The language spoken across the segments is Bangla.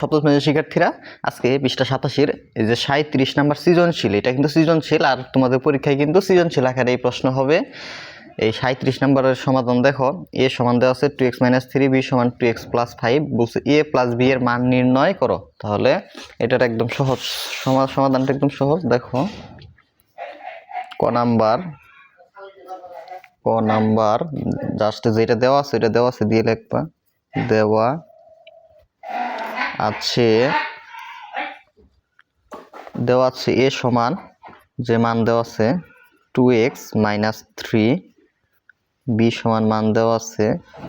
সপ্তম শ্রেণির শিক্ষার্থীরা, আজকে বিশটা সাতাশির এই যে সাঁত্রিশ নাম্বার সৃজনশীল, এটা কিন্তু সৃজনশীল, আর তোমাদের পরীক্ষায় কিন্তু সৃজনশীল আকারে এই প্রশ্ন হবে। এই সাঁত্রিশ নাম্বারের সমাধান দেখো, এ সমান দেওয়া আছে two x minus three b সমান টু এক্স প্লাস ফাইভ বলছে এ প্লাস বি এর মান নির্ণয় করো। তাহলে এটার একদম সহজ, সমা- সমাধানটা একদম সহজ, দেখো। ক নাম্বার ক নাম্বার জাস্ট যেটা দেওয়া আছে, এটা দেওয়া আছে, দিয়ে লিখবা। দেওয়া আছে দেওয়া আছে এ সমান, যে মান দেওয়া আছে two x minus three b সমান মান দেওয়া আছে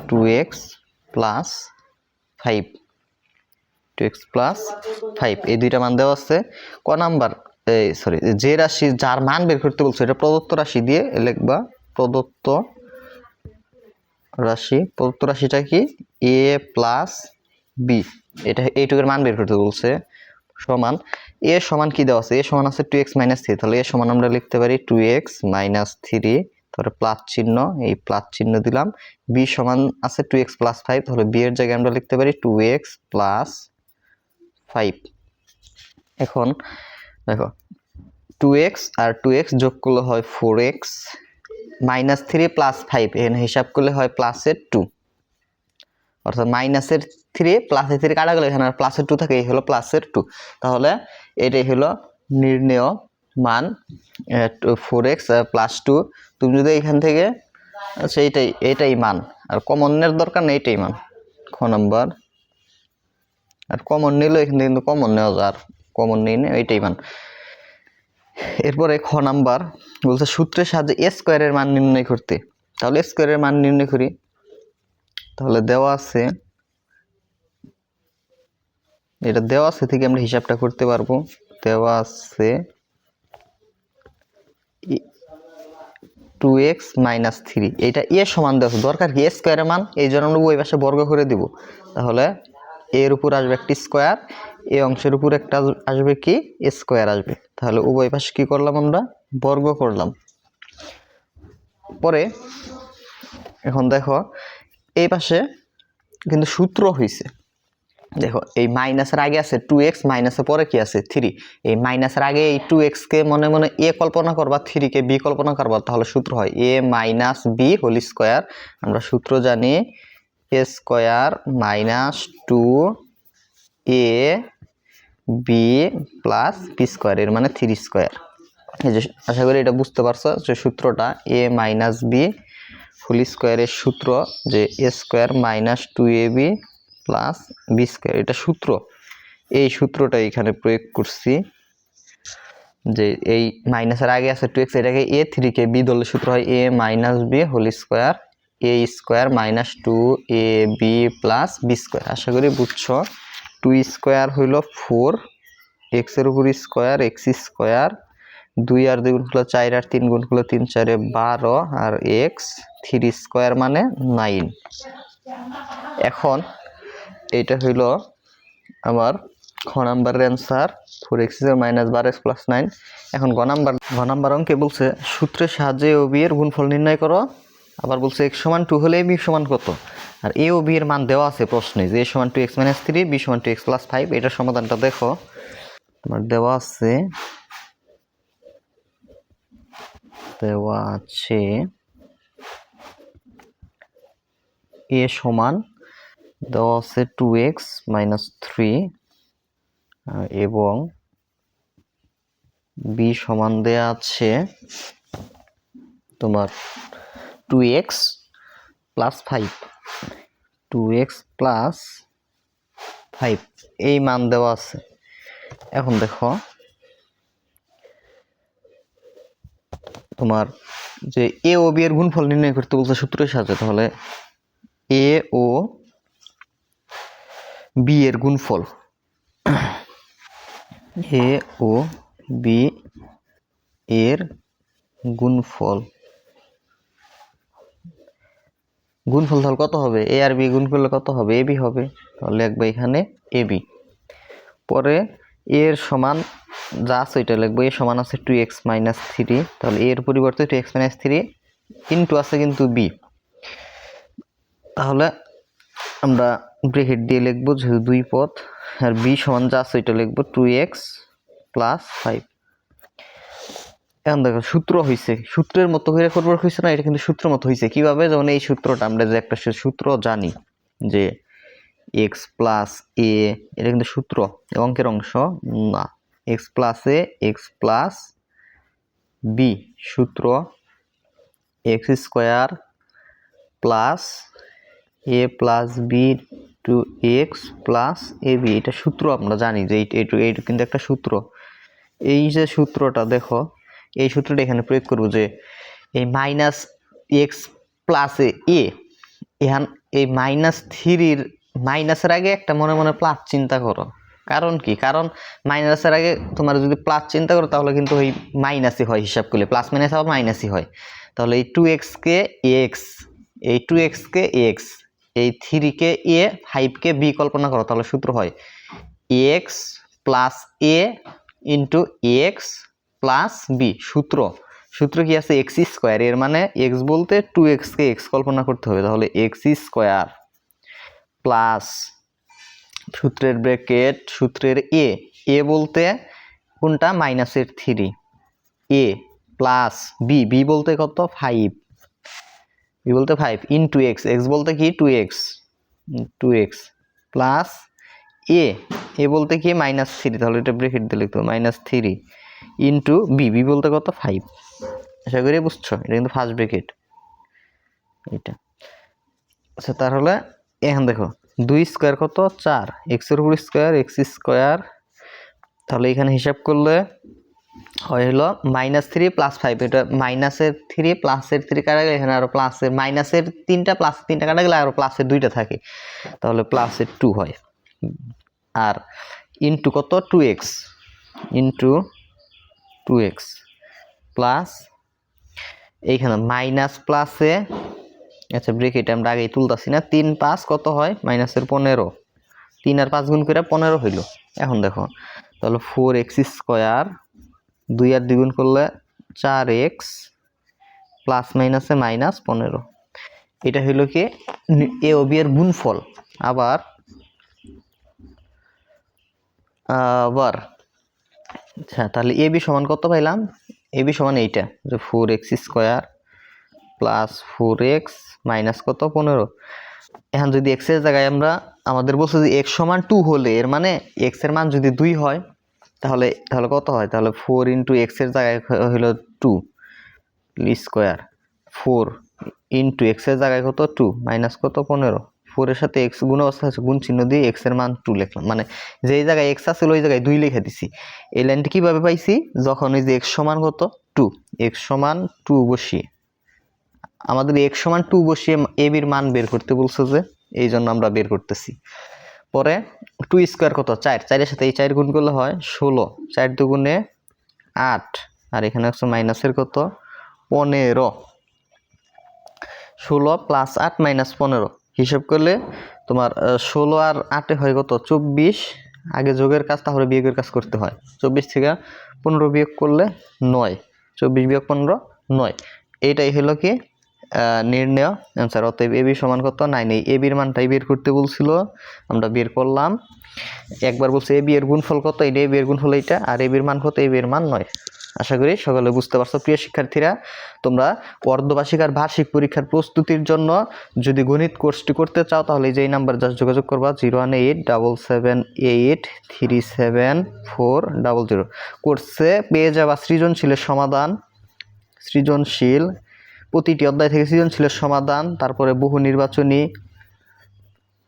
two x plus five two x plus five এই দুইটা মান দেওয়া আছে। ক নাম্বার? এই সরি যে রাশি যার মান বের করতে বলছে, এটা প্রদত্ত রাশি দিয়ে লিখবা, প্রদত্ত রাশি, প্রদত্ত রাশিটা কি? এ প্লাস বি এটা এইটুকুর মান বের করতে বলছে। সমান। এ সমান কি দেওয়া আছে? এ সমান আছে টু এক্স মাইনাস থ্রি তাহলে এ সমান আমরা লিখতে পারি টু এক্স মাইনাস থ্রি তারপরে প্লাস চিহ্ন, এই প্লাস চিহ্ন দিলাম। বি সমান আছে টু এক্স প্লাস ফাইভ তাহলে বি এর জায়গায় আমরা লিখতে পারি টু এক্স প্লাস ফাইভ এখন দেখো টু এক্স আর টু এক্স যোগ করলে হয় four x minus three plus five এখানে হিসাব করলে হয় প্লাসের টু অর্থাৎ মাইনাসের থ্রি প্লাসের থ্রি কাটা গেলে এখানে প্লাসের টু থাকে, এই হলো প্লাসের টু তাহলে এটাই হলো নির্ণেয় মান ফোর এক্স প্লাস টু তুমি যদি এখান থেকে এইটাই এটাই মান। আর কমনের দরকার নেই, এটাই মান। খ নম্বর। আর কমন নিলেও এখান থেকে কিন্তু কমন নেওয়া যায়, আর কমন নিয়ে নে এইটাই মান। এরপরে খ নাম্বার, বলছে সূত্রের সাহায্যে এ স্কোয়ারের মান নির্ণয় করতে। তাহলে স্কোয়ারের মান নির্ণয় করি। তাহলে দেওয়া আছে। এটা দেওয়া আছে থেকে আমরা হিসাবটা করতে পারব। দেওয়া আছে টু এক্স মাইনাস থ্রি এটা এ সমান দেওয়া আছে দরকার কি? এ স্কোয়ারের মান এই জন্য আমরা ওই পাশে বর্গ করে দিব। তাহলে এর উপর আসবে একটি স্কোয়ার এই অংশের উপর একটা আসবে কি? স্কোয়ার আসবে। তাহলে উভয় পাশে কি করলাম আমরা? বর্গ করলাম। পরে এখন দেখো এই পাশে কিন্তু সূত্র হয়েছে দেখো, এই মাইনাসের আগে আছে টু এক্স মাইনাসের পরে কি আছে? থ্রি এই মাইনাসের আগে এই টু এক্সকে মনে মনে এ কল্পনা করবা থ্রিকে বি কল্পনা করবা, তাহলে সূত্র হয় a minus b whole square আমরা সূত্র জানি a square minus two a b plus b square এর মানে থ্রি স্কোয়ার এই যে, আশা করি এটা বুঝতে পারছ যে সূত্রটা এ মাইনাস বি ফুল স্কোয়ারের সূত্র যে a square minus two a b plus b square, এটা সূত্র। এই সূত্রটা এখানে প্রয়োগ করছি যে এই মাইনাসের আগে আছে টু এক্স এটাকে এ থ্রিকে বি দলের সূত্র হয়, a minus b whole square, a square minus two a b plus b square. আশা করি বুঝছ টু স্কোয়ার হইল ফোর এক্সের উপর স্কোয়ার এক্স স্কোয়ার, দুই আর দুই গুণ হলো চার, আর তিন গুণ হলো তিন, চারে বারো, আর এক্স থ্রি স্কোয়ার মানে নাইন। এখন এইটা হইল আমার খ নাম্বারের অ্যান্সার ফোর এক্স মাইনাস বারো এক্স প্লাস নাইন এখন গ নাম্বার, ঘ নাম্বার অঙ্কে বলছে, সূত্রের সাহায্যে ও বি এর গুণফল নির্ণয় করো। আবার বলছে এক্স সমান টু হলে বি সমান কত? আর এ ও বি এর মান দেওয়া আছে প্রশ্নে, যে এ সমান two x minus three b সমান টু এক্স প্লাস ফাইভ এটার সমাধানটা দেখো। তোমার দেওয়া আছে দেওয়া আছে এ সমান, দেওয়া আছে টু এক্স মাইনাস থ্রি এবং বি সমান দেয়া আছে তোমার two x plus five two x plus five এই মান দেওয়া আছে। এখন দেখো, তোমার যে এ ও বি এর গুণফল নির্ণয় করতে বলছে সূত্রের সাহায্যে তাহলে এ ও বি এর গুণফল। এ ও বি এর গুণফল। গুণফল তাহলে কত হবে? এ আর বি গুণ কত হবে? এ বি হবে। তাহলে লিখব এখানে এ বি পরে এর সমান যা আছে ওইটা লিখব। এ সমান আছে টু এক্স মাইনাস থ্রি তাহলে এর পরিবর্তে two x minus three into আছে কিন্তু বি তাহলে আমরা ব্রেকেট দিয়ে লিখব যেহেতু দুই পথ, আর বি সমান যা আছে ওইটা লিখব টু এক্স প্লাস ফাইভ এখন দেখো, সূত্র হয়েছে সূত্রের মতো করে করব হয়েছে না, এটা কিন্তু সূত্র মতো হয়েছে কীভাবে? যেমন এই সূত্রটা আমরা যে একটা সূত্র জানি যে এক্স প্লাস এ এটা কিন্তু সূত্র অঙ্কের অংশ না। X plus a x plus b সূত্র x square plus a plus b two x plus a b এটা সূত্র আমরা জানি যে এইটা এইটু কিন্তু একটা সূত্র। এই যে সূত্রটা দেখো, এই সূত্রটা এখানে প্রয়োগ করব যে এই মাইনাস এক্স প্লাসে এ এখান এই মাইনাস থ্রির মাইনাসের আগে একটা মনে মনে প্লাস চিন্তা করো। কারণ কি? কারণ মাইনাসের আগে তোমার যদি প্লাস চিন্তা করো, তাহলে কিন্তু ওই মাইনাসই হয় হিসাব করলে। প্লাস মাইনাস আবার মাইনাসই হয়। তাহলে এই টু এক্সকে এক্স এই টু এক্সকে এক্স এই থ্রিকে এ ফাইভকে বি কল্পনা করো, তাহলে সূত্র হয় x plus a into x plus b সূত্র। সূত্র কি আছে? এক্স স্কোয়ার এর মানে এক্স বলতে টু এক্সকে এক্স কল্পনা করতে হবে, তাহলে এক্স স্কোয়ার প্লাস সূত্রের ব্র্যাকেট সূত্রের এ এ বলতে কোনটা? মাইনাসের three a plus b b বলতে কত? ফাইভ বি বলতে five in two x x বলতে কি? Two x two x plus a a বলতে কি? মাইনাস থ্রি তাহলে এটা ব্রেকেট দিয়ে লিখতে হবে minus three into b b বলতে কত? ফাইভ আশা করি বুঝছ, এটা কিন্তু ফার্স্ট ব্রেকেট এটা আচ্ছা তাহলে এখন দেখো, দুই স্কোয়ার কত? চার। এক্সের উপর স্কোয়ার এক্স স্কোয়ার তাহলে এখানে হিসাব করলে হয় হলো মাইনাস থ্রি প্লাস ফাইভ এটা মাইনাসের থ্রি প্লাসের থ্রি কাটা গেলে এখানে আরও প্লাসের মাইনাসের তিনটা প্লাস তিনটা কাটা গেলে আরও প্লাসের দুইটা থাকে। তাহলে প্লাসের টু হয়। আর ইন্টু কত? Two x into two x plus এইখানে মাইনাস প্লাসে আচ্ছা ব্রেকেট আমরা আগেই তুলতাছি না, তিন পাঁচ কত হয়? মাইনাসের পনেরো। তিন আর পাঁচ গুণ করে পনেরো হইল। এখন দেখো, তাহলে ফোর এক্স স্কোয়ার দুই আর দ্বিগুণ করলে চার এক্স প্লাস মাইনাসে মাইনাস পনেরো। এটা হইল কি? এ ও বি এর গুণফল। আবার আবার আচ্ছা তাহলে এ বি সমান কত পাইলাম? এ বি সমান এইটা, যে four x square plus four x minus কত? পনেরো। এখন যদি এক্সের জায়গায় আমরা, আমাদের বলছে যে এক্স সমান টু হলে, এর মানে এক্সের মান যদি দুই হয় তাহলে তাহলে কত হয়? তাহলে ফোর ইন্টু এক্সের জায়গায় হ- হইল টু স্কোয়ার ফোর ইন্টু এক্সের জায়গায় কত? টু মাইনাস কত? পনেরো। ফোরের সাথে এক্স গুণ অবস্থা আছে, গুণ চিহ্ন দিয়ে এক্সের মান টু লিখলাম। মানে যেই জায়গায় এক্স আছে, ওই জায়গায় দুই লিখে দিছি। এই লাইনটি কীভাবে পাইছি? যখন ওই যে এক্স সমান কত? টু এক্স সমান টু বসিয়ে। আমাদের এক্স সমান টু বসিয়ে এ বির মান বের করতে বলছে যে, এই জন্য আমরা বের করতেছি। পরে টু স্কোয়ার কত? চার। চারের সাথে এই চার গুণ করলে হয় ষোলো। চার দুগুণে আট। আর এখানে হচ্ছে মাইনাসের কত? পনেরো। ষোলো প্লাস আট মাইনাস পনেরো। হিসাব করলে তোমার ষোলো আর আটে হয় কত? চব্বিশ। আগে যোগের কাজ, তাহলে বিয়োগের কাজ করতে হয়। চব্বিশ থেকে পনেরো বিয়োগ করলে নয়। চব্বিশ বিয়োগ পনেরো, নয়। এইটাই হলো কি? নির্ণয়। অ্যান্সার অতএব এবি সমান কত? নাইন এই এবির মানটাই বের করতে বলছিল। আমরা বের করলাম। একবার বলছে এবি এর গুণফল কত? এটা এবি এর গুণফল এইটা, আর এবির মান কত? এবি এর মান নয়। আশা করি সকলে বুঝতে পারছ, প্রিয় শিক্ষার্থীরা। তোমরা অর্ধবার্ষিক আর বার্ষিক পরীক্ষার প্রস্তুতির জন্য যদি গণিত কোর্সটি করতে চাও, তাহলে এই যে এই নাম্বার জাস্ট যোগাযোগ করবা, zero one eight double seven eight three seven four double zero. কোর্সে পেয়ে যাবা সৃজনশীলের সমাধান। সৃজনশীল প্রতিটি অধ্যায় থেকে সৃজনশীলের সমাধান, তারপরে বহু নির্বাচনী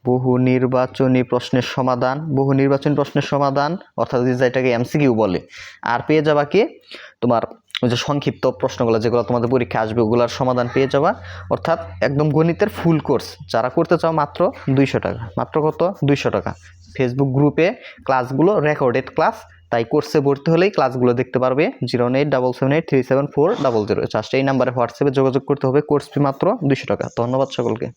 বহু নির্বাচনী প্রশ্নের সমাধান, বহু নির্বাচনী প্রশ্নের সমাধান, অর্থাৎ যেটাকে এমসিকিউ বলে। আর পেয়ে যাবা কি? তোমার ওই যে সংক্ষিপ্ত প্রশ্নগুলো, যেগুলো তোমাদের পরীক্ষা আসবে, ওগুলোর সমাধান পেয়ে যাবা। অর্থাৎ একদম গণিতের ফুল কোর্স যারা করতে চাও মাত্র দুইশো টাকা। মাত্র কত? দুইশো টাকা। ফেসবুক গ্রুপে ক্লাসগুলো রেকর্ডেড ক্লাস তাই কোর্সে ভর্তি হলেই ক্লাসগুলো দেখতে পারবে। Zero eight double seven eight three seven four double zero just এই নাম্বারে হোয়াটসঅ্যাপে যোগাযোগ করতে হবে। কোর্স ফি মাত্র দুশো টাকা। ধন্যবাদ সকলকে।